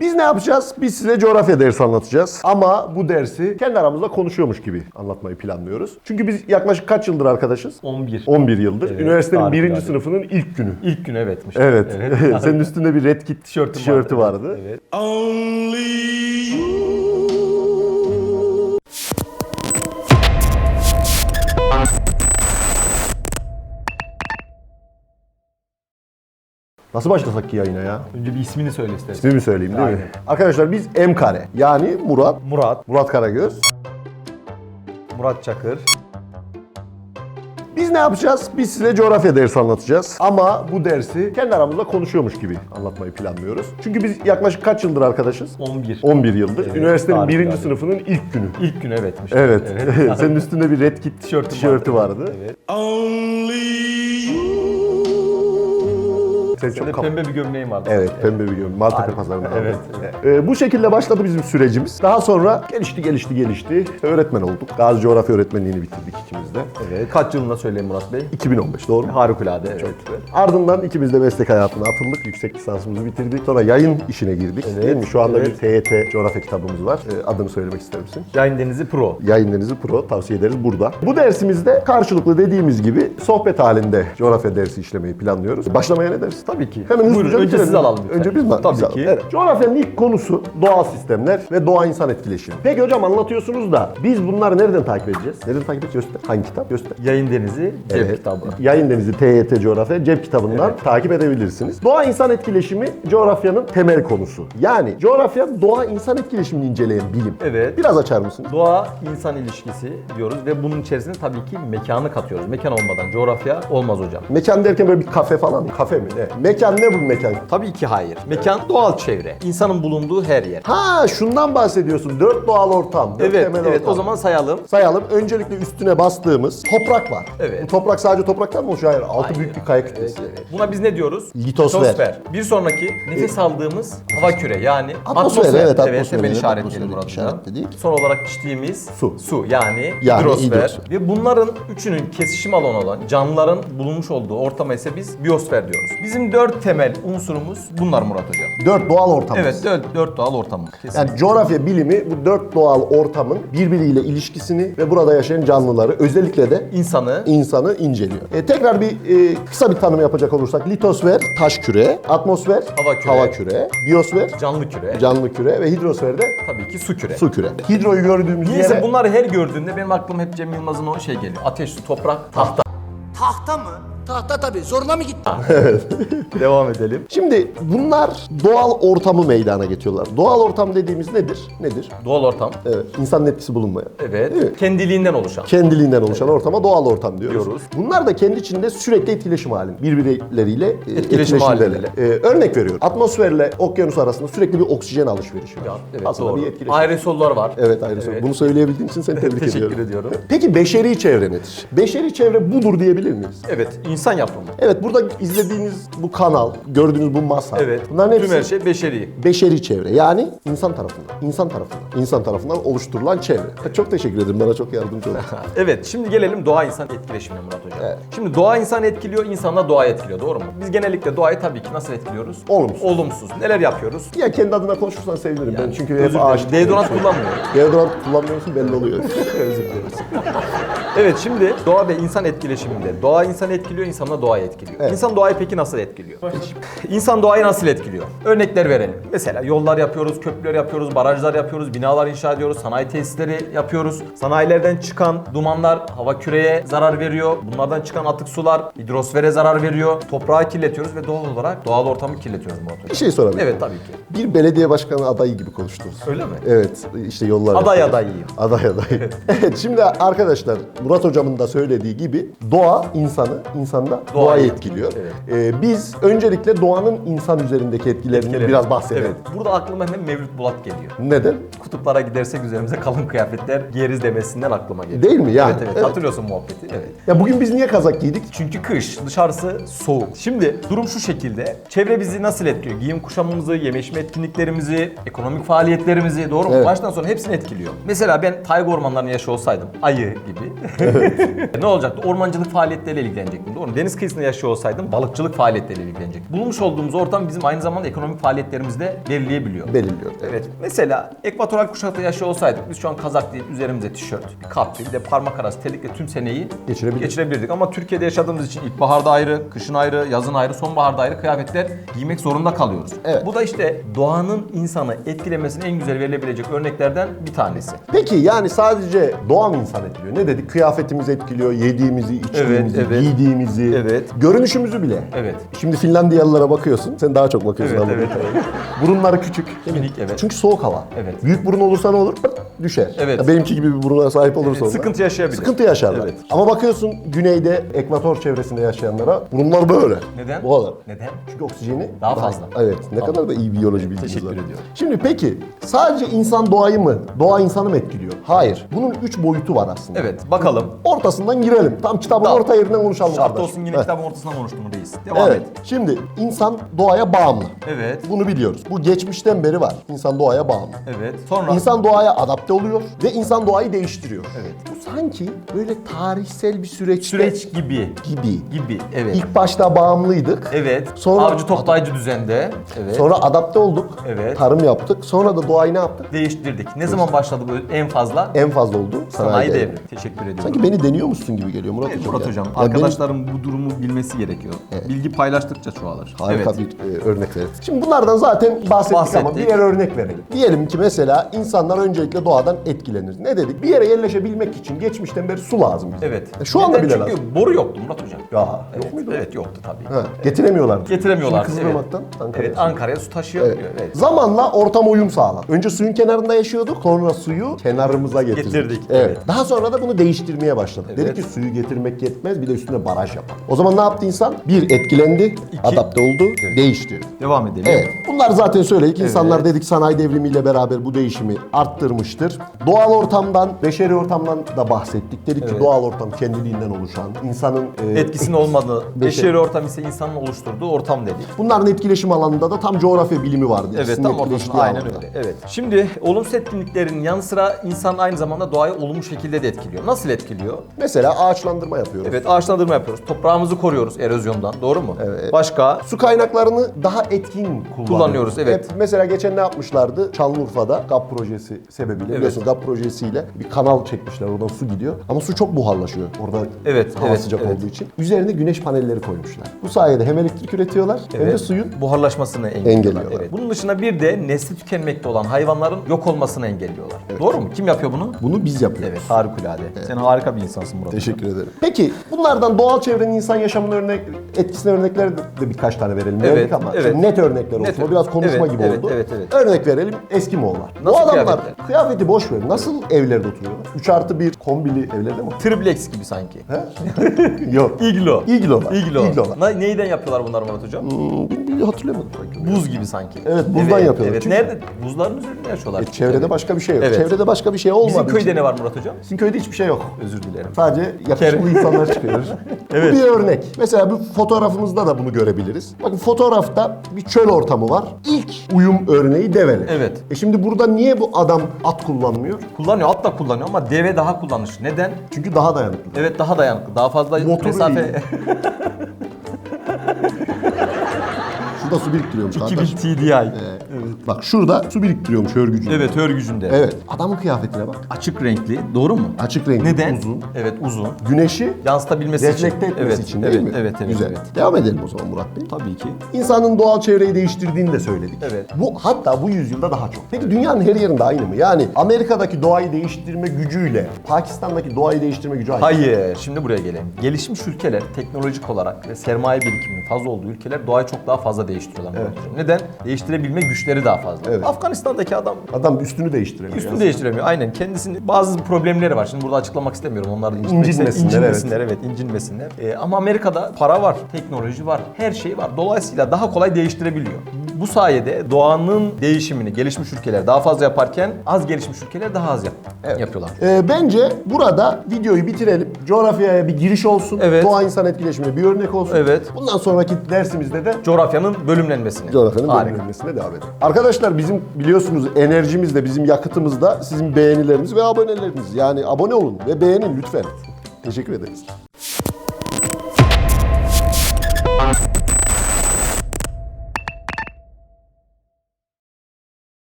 Biz ne yapacağız? Biz size coğrafya dersi anlatacağız. Ama bu dersi kendi aramızda konuşuyormuş gibi anlatmayı planlıyoruz. Çünkü biz yaklaşık kaç yıldır arkadaşız? 11. 11 yıldır. Evet, Üniversitenin birinci harika. sınıfının ilk günü. İlk gün evetmiş. Evet. evet. Senin üstünde bir Red Kit tişörtü vardı. Evet. Nasıl başlasak ki yayına ya? Önce bir ismini söyle istersen. İsmimi söyleyeyim değil mi? Aynen. Arkadaşlar biz M kare yani Murat, Murat, Murat Karagöz. Murat Çakır. Biz ne yapacağız? Biz size coğrafya dersi anlatacağız. Ama bu dersi kendi aramızda konuşuyormuş gibi anlatmayı planlıyoruz. Çünkü biz yaklaşık kaç yıldır arkadaşız? 11. 11 yıldır. Evet, Üniversitenin harika, birinci harika. sınıfının ilk günü. İlk gün evetmiş. Evet. Senin üstünde bir Red Kit tişörtü vardı. Evet. Sen çok kap- pembe bir gömleğin vardı. Evet, pembe bir gömlek. Maltepe pazarında. Evet, aldım. Ee, bu şekilde başladı bizim sürecimiz. Daha sonra gelişti, gelişti, gelişti. Öğretmen olduk. Gazi Coğrafya Öğretmenliğini bitirdik ikimiz de. Evet. Kaç yılında söyleyeyim Murat Bey? 2015 doğru mu? Harikulade. Evet. Ardından ikimiz de meslek hayatına atıldık. Yüksek lisansımızı bitirdik. Sonra yayın işine girdik. Evet, Değil mi? Şu anda evet. bir TYT coğrafya kitabımız var. Ee, adını söylemek ister misin? Yayın Denizi Pro. Yayın Denizi Pro tavsiye ederiz burada. Bu dersimizde karşılıklı dediğimiz gibi sohbet halinde coğrafya dersi işlemeyi planlıyoruz. Başlamaya ne dersin? Tabii ki. Hemen hızlıca Buyurun, önce bitirelim. siz alalım lütfen. Önce biz mi? Tabii Biz alalım. ki. Evet. Coğrafyanın ilk konusu doğal sistemler ve doğa insan etkileşimi. Peki hocam anlatıyorsunuz da biz bunları nereden takip edeceğiz? Nereden takip edeceğiz? Göster. Hangi kitap? Göster. Yayın Denizi Cep Evet. kitabı. Yayın Denizi TYT Coğrafya cep kitabından takip edebilirsiniz. Doğa insan etkileşimi coğrafyanın temel konusu. Yani coğrafya doğa insan etkileşimini inceleyen bilim. Evet. Biraz açar mısınız? Doğa insan ilişkisi diyoruz ve bunun içerisine tabii ki mekanı katıyoruz. Mekan olmadan coğrafya olmaz hocam. Mekan derken böyle bir kafe falan mı? Kafe mi? Ne? Mekan ne bu mekan? Tabii ki hayır. Mekan doğal çevre. İnsanın bulunduğu her yer. Ha şundan bahsediyorsun. Dört doğal ortam. Dört Evet, temel evet. ortam. O zaman sayalım. Sayalım. Öncelikle üstüne bastığımız toprak var. Evet. Bu toprak sadece topraktan mı oluşuyor? Hayır. Altı Hayır. büyük bir kaya Evet, kütlesi. evet. Buna biz ne diyoruz? Litosfer. Bir sonraki nefes aldığımız hava küre yani Atmosfer, evet, atmosfer, evet, burada. işaretledik. Son olarak içtiğimiz Su. Su yani, Yani hidrosfer. hidrosfer. Ve bunların üçünün kesişim alanı olan canlıların bulunmuş olduğu ortama ise biz biyosfer diyoruz. Bizim dört temel unsurumuz bunlar Murat Hocam. Dört doğal ortamımız. Evet dört, dört doğal ortamımız. Kesinlikle. Yani coğrafya bilimi bu dört doğal ortamın birbiriyle ilişkisini ve burada yaşayan canlıları özellikle de insanı insanı inceliyor. E, tekrar bir e, kısa bir tanım yapacak olursak litosfer taş küre, atmosfer Hava küre. hava küre, biyosfer canlı küre, canlı küre ve hidrosfer de tabii ki su küre. su küre. Hidroyu gördüğümüz Neyse yere bunları her gördüğümde benim aklıma hep Cem Yılmaz'ın o şey geliyor. Ateş, su, toprak, tahta. Tahta mı? Tahta tabii. Zoruna mı gitti? Devam edelim. Şimdi bunlar doğal ortamı meydana getiriyorlar. Doğal ortam dediğimiz nedir? Nedir? Doğal ortam. Evet, insanın etkisi bulunmayan. Evet. Değil mi? Kendiliğinden oluşan. Kendiliğinden oluşan ortama doğal ortam diyoruz. Diyoruz. Bunlar da kendi içinde sürekli etkileşim halinde. Birbirleriyle e, Etkileşim etkileşimdeler. halindeler. E, örnek veriyorum. Atmosferle okyanus arasında sürekli bir oksijen alışverişi var. Ya, evet Aslında doğru. bir etkileşim. Aerosollar var. Evet ayrı soru. Evet. Bunu söyleyebildiğin için seni tebrik Teşekkür ediyorum. ediyorum. Peki beşeri çevre nedir? Beşeri çevre budur diyebilir miyiz? Evet, insan yapımı. Evet burada izlediğiniz bu kanal, gördüğünüz bu masa. Evet. Bunların hepsi Tüm her şey beşeri. beşeri çevre. Yani insan tarafından, insan tarafından, insan tarafından oluşturulan çevre. Çok teşekkür ederim. Bana çok yardımcı oldun. Evet, şimdi gelelim doğa insan etkileşimine Murat Hocam. Evet. Şimdi doğa insan etkiliyor, insan da doğayı etkiliyor. Doğru mu? Biz genellikle doğayı tabii ki nasıl etkiliyoruz? Olumsuz. Olumsuz. Neler yapıyoruz? ya kendi adına konuşursan sevinirim. ben çünkü Özür hep dilerim. ağaç. Deodorant kullanmıyorum. Deodorant kullanmıyorsun belli oluyor. Özür dileriz. Evet şimdi doğa ve insan etkileşiminde. Doğa insanı etkiliyor, insan da doğayı etkiliyor. Evet. İnsan doğayı peki nasıl etkiliyor? İnsan doğayı nasıl etkiliyor? Örnekler verelim. Mesela yollar yapıyoruz, köprüler yapıyoruz, barajlar yapıyoruz, binalar inşa ediyoruz, sanayi tesisleri yapıyoruz. Sanayilerden çıkan dumanlar hava küreye zarar veriyor. Bunlardan çıkan atık sular hidrosfere zarar veriyor. Toprağı kirletiyoruz ve doğal olarak doğal ortamı kirletiyoruz Murat Hocam. bir şey sorabilir Evet tabii ki. Bir belediye başkanı adayı gibi konuştunuz. Öyle mi? Evet işte yollar. Aday yapıyoruz. adayıyım. Aday adayı. evet şimdi arkadaşlar Murat hocamın da söylediği gibi doğa insanı, insan da Doğayı. etkiliyor. Ee, biz öncelikle doğanın insan üzerindeki etkilerini Etkileri. biraz bahsedelim. Evet. Burada aklıma hemen Mevlüt Bulat geliyor. Neden? Kutuplara gidersek üzerimize kalın kıyafetler giyeriz demesinden aklıma geliyor. Değil mi yani? Evet, evet Evet. hatırlıyorsun muhabbeti. Evet. Ya bugün biz niye kazak giydik? Çünkü kış, dışarısı soğuk. Şimdi durum şu şekilde. Çevre bizi nasıl etkiliyor? Giyim kuşamımızı, yeme içme etkinliklerimizi, ekonomik faaliyetlerimizi doğru mu? Evet. Baştan sona hepsini etkiliyor. Mesela ben tayga ormanlarının yaşı olsaydım, ayı gibi. ne olacaktı? Ormancılık faaliyetleriyle ilgilenecektim doğru Doğru. Deniz kıyısında yaşıyor olsaydım balıkçılık faaliyetleriyle ilgilenecek. Bulmuş olduğumuz ortam bizim aynı zamanda ekonomik faaliyetlerimizi de belirleyebiliyor. Belirliyor. Evet. Mesela ekvatoral kuşakta yaşıyor olsaydık biz şu an kazak değil üzerimize tişört, kapri, bir de parmak arası terlikle tüm seneyi Geçirebilirdik. geçirebilirdik. Ama Türkiye'de yaşadığımız için ilkbaharda ayrı, kışın ayrı, yazın ayrı, sonbaharda ayrı kıyafetler giymek zorunda kalıyoruz. Evet. Bu da işte doğanın insanı etkilemesinin en güzel verilebilecek örneklerden bir tanesi. Peki yani sadece doğa mı insan etkiliyor? Ne dedik? Kıyafetimiz etkiliyor, yediğimizi, içtiğimizi, Evet, evet. giydiğimizi, Evet. görünüşümüzü bile. Evet. Şimdi Finlandiyalılara bakıyorsun. Sen daha çok bakıyorsun. Evet, evet. Burunları küçük. Minik, evet. Çünkü soğuk hava. Evet. Büyük burun olursa ne olur? Pırt, düşer. Evet. Ya benimki gibi bir buruna sahip olursa Evet, onlar. sıkıntı yaşayabilir. Sıkıntı yaşarlar. Evet. Ama bakıyorsun güneyde, ekvator çevresinde yaşayanlara burunlar böyle. Neden? Bu kadar. Neden? Çünkü oksijeni Daha fazla. Evet. Ne Tamam. kadar da iyi biyoloji bilginiz Teşekkür var. ediyorum. Şimdi peki sadece insan doğayı mı, doğa insanı mı etkiliyor? Hayır. Bunun üç boyutu var aslında. Evet bakalım. Ortasından girelim. Tam kitabın Tamam. orta yerinden konuşalım Şart kardeş. Olsun yine Heh. kitabın ortasından konuştum reis. Devam Evet. et. Şimdi insan doğaya bağımlı. Evet. Bunu biliyoruz. Bu geçmişten beri var. İnsan doğaya bağımlı. Evet. Sonra İnsan doğaya adapte oluyor ve insan doğayı değiştiriyor. Evet. Bu sanki böyle tarihsel bir süreçte süreç gibi. gibi. Gibi. Evet. İlk başta bağımlıydık. Evet. Sonra- Avcı toplayıcı düzende. Evet. Sonra adapte olduk. Evet. Tarım yaptık. Sonra da doğayı ne yaptık? değiştirdik. Ne zaman başladı bu en fazla? En fazla oldu. Sanayi devrimi. devri. Teşekkür ediyorum. Sanki beni deniyormuşsun gibi geliyor Murat Evet, Hocam. Murat. Hocam, benim- bu durumu bilmesi gerekiyor. Bilgi paylaştıkça çoğalır. Harika evet. bir e, örnek verelim. Şimdi bunlardan zaten bahsettik, ama Bahsettik. birer örnek verelim. Diyelim ki mesela insanlar öncelikle doğadan etkilenir. Ne dedik? Bir yere yerleşebilmek için geçmişten beri su lazım bize. Evet. E, şu anda Neden? bile Çünkü lazım. boru yoktu Murat Hocam. Ya Evet, yok muydu? Evet yoktu tabii. Ha, getiremiyorlar. Getiremiyorlar. Şimdi Kızılırmak'tan Ankara'ya. Evet, Ankara'ya su taşıyabiliyor. Evet. Evet. Zamanla ortam uyum sağladı. Önce suyun kenarında yaşıyorduk, sonra suyu kenarımıza getirdik. Getirdik, Evet. evet. Daha sonra da bunu değiştirmeye başladık. Evet. Dedik ki suyu getirmek yetmez, bir de üstüne baraj yapalım. O zaman ne yaptı insan? Bir, etkilendi, adapte oldu, değişti. Devam edelim. Evet. Bunlar zaten söyledik. İnsanlar dedik sanayi devrimiyle beraber bu değişimi arttırmıştır. Doğal ortamdan, beşeri ortamdan da bahsettik. Dedik ki Evet. doğal ortam kendiliğinden oluşan, insanın e, Etkisinin olmadığı, Beşeri- ortam ise insanın oluşturduğu ortam dedik. Bunların etkileşim alanında da tam coğrafya bilimi vardı. Evet tam ortasında aynen alanda. öyle. Evet. Şimdi olumsuz etkinliklerin yanı sıra insan aynı zamanda doğayı olumlu şekilde de etkiliyor. Nasıl etkiliyor? Mesela ağaçlandırma yapıyoruz. Evet ağaçlandırma yapıyoruz. Toprağımızı koruyoruz erozyondan. Doğru mu? Evet. Başka? Su kaynaklarını daha etkin kullanıyoruz. Kullanıyoruz, evet. Hep mesela geçen ne yapmışlardı? Şanlıurfa'da GAP projesi sebebiyle biliyorsun GAP projesiyle bir kanal çekmişler oradan su gidiyor. Ama su çok buharlaşıyor orada Evet, hava evet, sıcak evet. olduğu için. Üzerine güneş panelleri koymuşlar. Bu sayede hem elektrik üretiyorlar hem de Evet, suyun buharlaşmasını engelliyorlar. Engelliyorlar. Evet. Bunun dışında bir de nesli tükenmekte olan hayvanların yok olmasını engelliyorlar. Doğru mu? Kim yapıyor bunu? bunu biz yapıyoruz. Evet, harikulade. Sen harika bir insansın Murat. Teşekkür ederim. Peki bunlardan doğal çevrenin insan yaşamına örnek, etkisine örnekler de birkaç tane verelim. Evet, Verdik ama evet. şimdi net örnekler olsun. Net- O biraz konuşma evet, gibi evet, oldu. evet, evet. Örnek verelim Eskimoğullar. Bu Nasıl adamlar kıyafetler? kıyafeti boş ver. Nasıl evlerde oturuyorlar? 3 artı 1 kombili evlerde mi? Triplex gibi sanki. He? Yok. İglo. İglolar. İglo. İglolar. Na- neyden yapıyorlar bunları Murat Hocam? Hmm, hatırlayamadım sanki. Buz gibi sanki. Evet, buzdan yapıyorlar. Evet. Çünkü- Nerede? Buzların üzerinde yaşıyorlar. E, çevrede Evet. başka bir şey yok. Evet. Çevrede başka bir şey olmadığı Bizim köyde için- ne var Murat Hocam? Sizin köyde hiçbir şey yok. Özür dilerim. Sadece yakışıklı insanlar çıkıyor. Evet. Bu bir örnek. Mesela bu fotoğrafımızda da bunu görebiliriz. Bakın fotoğrafta bir çöl ortamı var. İlk uyum örneği develi. Evet. E şimdi burada niye bu adam at kullanmıyor? Kullanıyor, at da kullanıyor ama deve daha kullanışlı. Neden? Çünkü daha dayanıklı. Evet daha dayanıklı. Daha fazla Motoru mesafe. Şurada su biriktiriyormuş 2000 kardeş. TDI. Evet. Bak şurada su biriktiriyormuş örgücü. Evet, hör gücünde. Evet. Adamın kıyafetine bak. Açık renkli, doğru mu? Açık renkli, Neden? uzun. Evet, uzun. Güneşi Yansıtabilmesi için. reflekte etmesi evet, için evet, değil mi? Evet, evet, Güzel. evet. Devam edelim o zaman Murat Bey. Tabii ki. İnsanın doğal çevreyi değiştirdiğini de söyledik. Evet. Bu hatta bu yüzyılda daha çok. Peki dünyanın her yerinde aynı mı? Yani Amerika'daki doğayı değiştirme gücüyle Pakistan'daki doğayı değiştirme gücü aynı. Hayır, şimdi buraya gelelim. Gelişmiş ülkeler teknolojik olarak ve sermaye birikiminin fazla olduğu ülkeler doğayı çok daha fazla değiştiriyorlar. Hocam. Neden? Değiştirebilme güçleri daha fazla. Evet. Afganistan'daki adam Adam üstünü değiştiremiyor. üstünü ya. değiştiremiyor. Aynen. Kendisinin bazı problemleri var. Şimdi burada açıklamak istemiyorum. Onlar da incitmek İncinmesinler, incinmesinler, evet. incinmesinler. Ee, ama Amerika'da para var, teknoloji var, her şey var. Dolayısıyla daha kolay değiştirebiliyor. Bu sayede doğanın değişimini gelişmiş ülkeler daha fazla yaparken az gelişmiş ülkeler daha az yap- yapıyorlar. Ee, bence burada videoyu bitirelim. Coğrafyaya bir giriş olsun. Evet. Doğa insan etkileşimine bir örnek olsun. Evet. Bundan sonraki dersimizde de Coğrafyanın bölümlenmesini. coğrafyanın Harika. bölünmesine devam edelim. Arkadaşlar bizim biliyorsunuz enerjimiz de bizim yakıtımız da sizin beğenileriniz ve aboneleriniz. Yani abone olun ve beğenin lütfen. Teşekkür ederiz.